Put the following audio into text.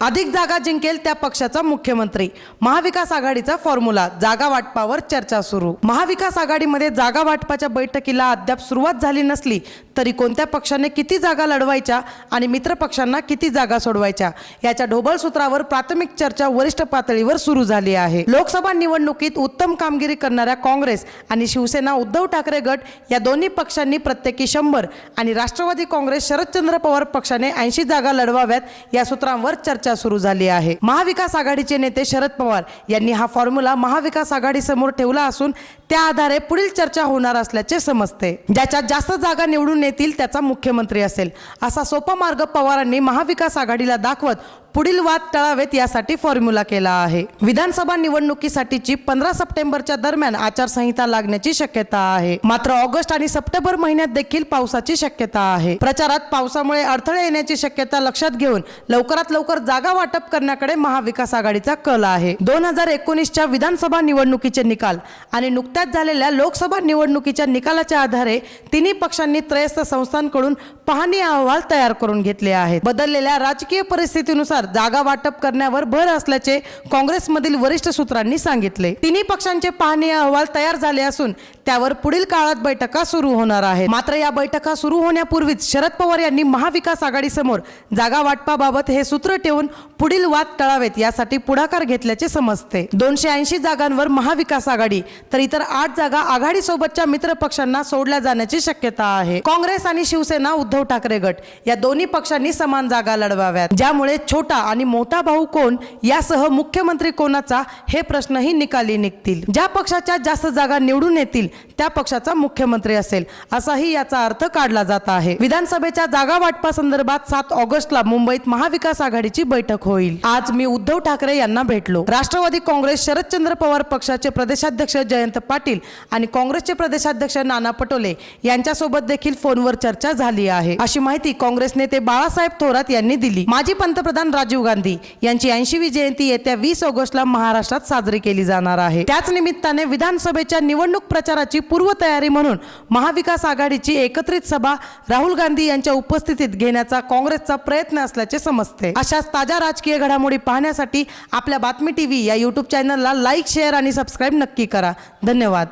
अधिक जागा जिंकेल त्या पक्षाचा मुख्यमंत्री. महाविकास आघाडीचा फॉर्म्युला जागा वाटपावर चर्चा सुरू. महाविकास आघाडीमध्ये जागा वाटपाच्या बैठकीला अद्याप सुरुवात झाली नसली तरी कोणत्या पक्षाने किती जागा लढवायच्या आणि मित्र पक्षांना किती जागा सोडवायच्या याच्या ढोबळ सूत्रावर प्राथमिक चर्चा वरिष्ठ पातळीवर सुरू झाली आहे. लोकसभा निवडणुकीत उत्तम कामगिरी करणाऱ्या काँग्रेस आणि शिवसेना उद्धव ठाकरे गट या दोन्ही पक्षांनी प्रत्येकी शंभर आणि राष्ट्रवादी काँग्रेस शरदचंद्र पवार पक्षाने ऐंशी जागा लढवाव्यात या सूत्रांवर चर्चा सुरू झाली आहे. महाविकास आघाडीचे नेते शरद पवार यांनी हा फॉर्म्युला महाविकास आघाडी समोर ठेवला असून त्या आधारे पुढील चर्चा होणार असल्याचे समजते. ज्याच्यात जास्त जागा निवडून येतील त्याचा मुख्यमंत्री असेल. असा सोपा मार्ग पवारांनी महाविकास आघाडीला दाखवत पुढील वाद टळावेत यासाठी फॉर्म्युला केला आहे. विधानसभा निवडणुकीसाठीची पंधरा सप्टेंबरच्या दरम्यान आचारसंहिता लागण्याची शक्यता आहे. मात्र ऑगस्ट आणि सप्टेंबर महिन्यात देखील पावसाची शक्यता आहे. प्रचारात पावसामुळे अडथळे येण्याची शक्यता लक्षात घेऊन लवकरात लवकर जागा वाटप करण्याकडे महाविकास आघाडीचा कल आहे. दोन हजार एकोणीसच्या विधानसभा निवडणुकीचे निकाल आणि नुकत्याच झालेल्या लोकसभा निवडणुकीच्या निकालाच्या आधारे तिन्ही पक्षांनी त्रयस्थ संस्थांकडून पाहणी अहवाल तयार करून घेतले आहेत. बदललेल्या राजकीय परिस्थितीनुसार जागा वाटप करण्यावर भर असल्याचे काँग्रेसमधील वरिष्ठ सूत्रांनी सांगितले. तिन्ही पक्षांचे पाहणी अहवाल तयार झाले असून त्यावर पुढील काळात बैठका सुरू होणार आहेत. मात्र या बैठका सुरू होण्यापूर्वीच शरद पवार यांनी महाविकास आघाडीसमोर जागा वाटपाबाबत हे सूत्र ठेवून पुढील वाद टळावेत यासाठी पुढाकार घेतल्याचे समजते. दोनशे ऐंशी जागांवर महाविकास आघाडी तर इतर आठ जागा आघाडीसोबतच्या मित्र पक्षांना सोडल्या जाण्याची शक्यता आहे. काँग्रेस आणि शिवसेना उद्धव ठाकरे गट या दोन्ही पक्षांनी समान जागा लढवाव्यात. ज्यामुळे छोटा आणि मोठा भाऊ कोण यासह मुख्यमंत्री कोणाचा हे प्रश्नही निकाली निघतील. ज्या पक्षाच्या जास्त जागा निवडून येतील त्या पक्षाचा मुख्यमंत्री असेल असाही याचा अर्थ काढला जात आहे. विधानसभेच्या जागा वाटपासंदर्भात सात ऑगस्टला मुंबईत महाविकास आघाडीची बैठक होईल. आज मी उद्धव ठाकरे यांना भेटलो. राष्ट्रवादी काँग्रेस शरदचंद्र पवार पक्षाचे प्रदेशाध्यक्ष जयंत पाटील आणि काँग्रेसचे प्रदेशाध्यक्ष नाना पटोले यांच्यासोबत देखील फोनवर चर्चा झाली आहे. अशी माहिती काँग्रेस नेते बाळासाहेब थोरात यांनी दिली. माजी पंतप्रधान राजीव गांधी यांची ऐंशीवी जयंती येत्या वीस ऑगस्टला महाराष्ट्रात साजरी केली जाणार आहे. त्याच निमित्ताने विधानसभेच्या निवडणूक प्रचाराची पूर्वतयारी म्हणून महाविकास आघाडीची एकत्रित सभा राहुल गांधी यांच्या उपस्थितीत घेण्याचा काँग्रेसचा प्रयत्न असल्याचे समजते. अशाच ताज्या राजकीय घडामोडी पाहण्यासाठी आपल्या बातमी टी व्ही या यूट्यूब चॅनलला लाईक शेअर आणि सबस्क्राईब नक्की करा. धन्यवाद.